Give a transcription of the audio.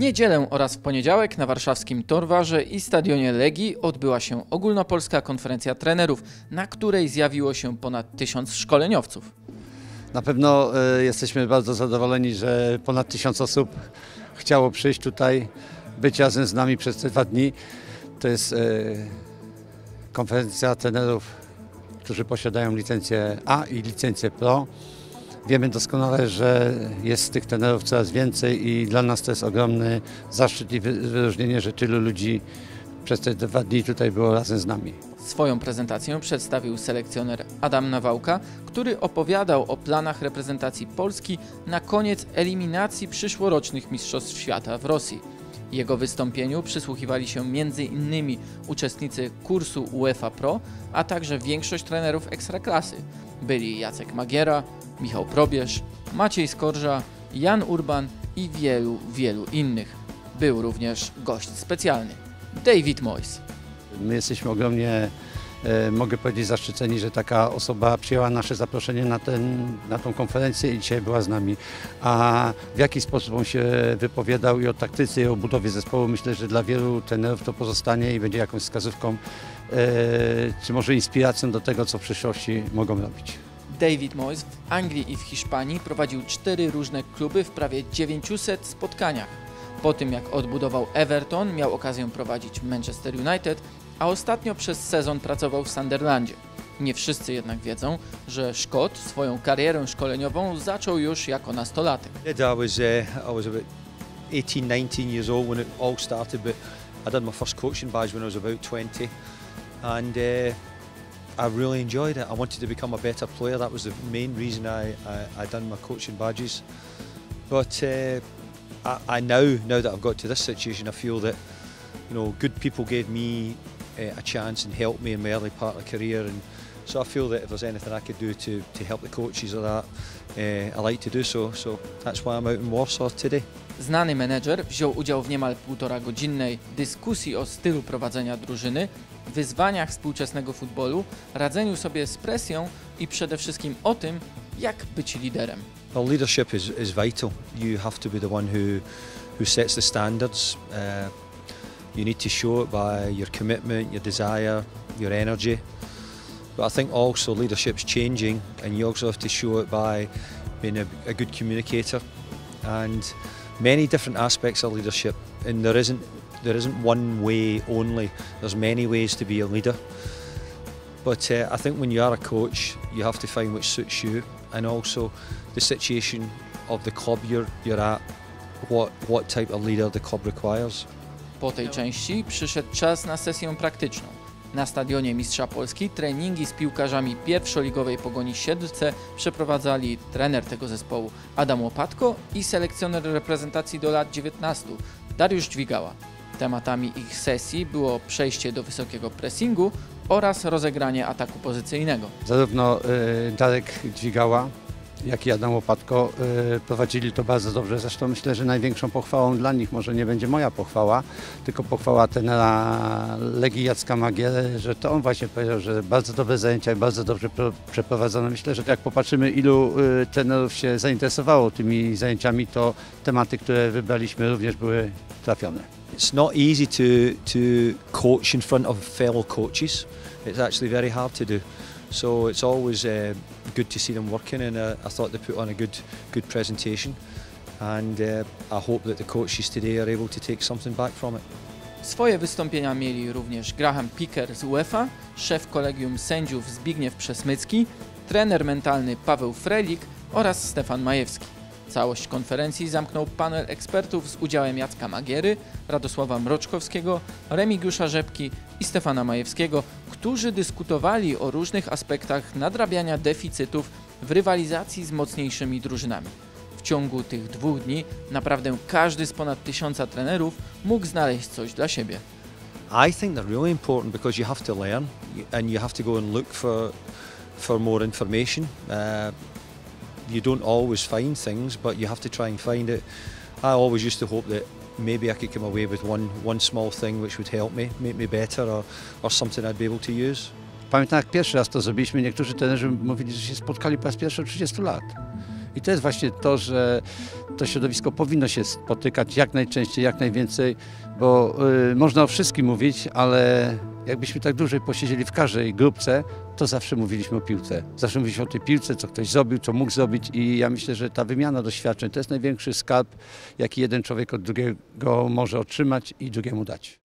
niedzielę oraz w poniedziałek na warszawskim Torwarze i stadionie Legii odbyła się ogólnopolska konferencja trenerów, na której zjawiło się ponad tysiąc szkoleniowców. Na pewno e, jesteśmy bardzo zadowoleni, że ponad tysiąc osób chciało przyjść tutaj, być razem z nami przez te dwa dni. To jest e, konferencja trenerów, którzy posiadają licencję A i licencję Pro. Wiemy doskonale, że jest tych trenerów coraz więcej i dla nas to jest ogromny zaszczyt i wy- wyróżnienie, że tylu ludzi przez te dwa dni tutaj było razem z nami. Swoją prezentację przedstawił selekcjoner Adam Nawałka, który opowiadał o planach reprezentacji Polski na koniec eliminacji przyszłorocznych Mistrzostw Świata w Rosji. Jego wystąpieniu przysłuchiwali się m.in. uczestnicy kursu UEFA Pro, a także większość trenerów ekstraklasy. Byli Jacek Magiera, Michał Probierz, Maciej Skorża, Jan Urban i wielu, wielu innych. Był również gość specjalny, David Moyes. My jesteśmy ogromnie, mogę powiedzieć, zaszczyceni, że taka osoba przyjęła nasze zaproszenie na, ten, na tą konferencję i dzisiaj była z nami. A w jaki sposób on się wypowiadał i o taktyce, i o budowie zespołu, myślę, że dla wielu trenerów to pozostanie i będzie jakąś wskazówką, e, czy może inspiracją do tego, co w przyszłości mogą robić. David Moyes w Anglii i w Hiszpanii prowadził cztery różne kluby w prawie 900 spotkaniach. Po tym jak odbudował Everton, miał okazję prowadzić Manchester United, a ostatnio przez sezon pracował w Sunderlandzie. Nie wszyscy jednak wiedzą, że Szkot swoją karierę szkoleniową zaczął już jako nastolatek. did. I was uh, I was about 18, 19 years old when it all started, but I did my first coaching badge when I was about 20, and uh, I really enjoyed it. I wanted to become a better player. That was the main reason I I, I done my coaching badges. But uh, I, I now now that I've got to this situation, I feel that you know good people gave me a chance and helped me in my early part of the career, and so I feel that if there's anything I could do to, to help the coaches or that, uh, I like to do so. So that's why I'm out in Warsaw today. Znany menedżer wziął udział w niemal półtora godzinnej dyskusji o stylu prowadzenia drużyny, wyzwaniach współczesnego futbolu, radzeniu sobie z presją i przede wszystkim o tym, jak być liderem. Well, leadership is, is vital. You have to be the one who, who sets the standards. Uh, you need to show it by your commitment, your desire, your energy. But I think also leadership's changing, and you also have to show it by being a, a good communicator and many different aspects of leadership. And there isn't there isn't one way only. There's many ways to be a leader. But uh, I think when you are a coach, you have to find which suits you, and also the situation of the club you're you're at, what what type of leader the club requires. Po tej części przyszedł czas na sesję praktyczną. Na stadionie Mistrza Polski treningi z piłkarzami pierwszoligowej Pogoni Siedlce przeprowadzali trener tego zespołu Adam Łopatko i selekcjoner reprezentacji do lat 19 Dariusz Dźwigała. Tematami ich sesji było przejście do wysokiego pressingu oraz rozegranie ataku pozycyjnego. Zarówno e, Darek Dźwigała, jak i Adam Łopatko e, prowadzili to bardzo dobrze. Zresztą myślę, że największą pochwałą dla nich może nie będzie moja pochwała, tylko pochwała tenera Legii Jacka Magiery, że to on właśnie powiedział, że bardzo dobre zajęcia i bardzo dobrze pro- przeprowadzone. Myślę, że jak popatrzymy ilu e, trenerów się zainteresowało tymi zajęciami, to tematy, które wybraliśmy również były trafione. It's not easy to to coach in front of fellow coaches. It's actually very hard to do. So it's always uh, good to see them working, and uh, I thought they put on a good good presentation. And uh, I hope that the coaches today are able to take something back from it. Swoje wystąpienia mieli również Graham Picker z UEFA, szef kolegium sędziów Zbigniew Przesmycki, trener mentalny Paweł Frelik oraz Stefan Majewski. Całość konferencji zamknął panel ekspertów z udziałem Jacka Magiery, Radosława Mroczkowskiego, Remigiusza Rzepki i Stefana Majewskiego, którzy dyskutowali o różnych aspektach nadrabiania deficytów w rywalizacji z mocniejszymi drużynami. W ciągu tych dwóch dni naprawdę każdy z ponad tysiąca trenerów mógł znaleźć coś dla siebie. I think they're really important because you have to learn and you have to go and look for for more information. Uh, you don't always find things, but you have to try and find it. I always used to hope that maybe I could come away with one one small thing which would help me, make me better, or, or something I'd be able to use. Pamiętam jak pierwszy raz to zrobiliśmy, niektórzy trenerzy mówili, że się spotkali po raz pierwszy od 30 lat. I to jest właśnie to, że to środowisko powinno się spotykać jak najczęściej, jak najwięcej, bo y, można o wszystkim mówić, ale jakbyśmy tak dłużej posiedzieli w każdej grupce, to zawsze mówiliśmy o piłce. Zawsze mówiliśmy o tej piłce, co ktoś zrobił, co mógł zrobić i ja myślę, że ta wymiana doświadczeń to jest największy skarb, jaki jeden człowiek od drugiego może otrzymać i drugiemu dać.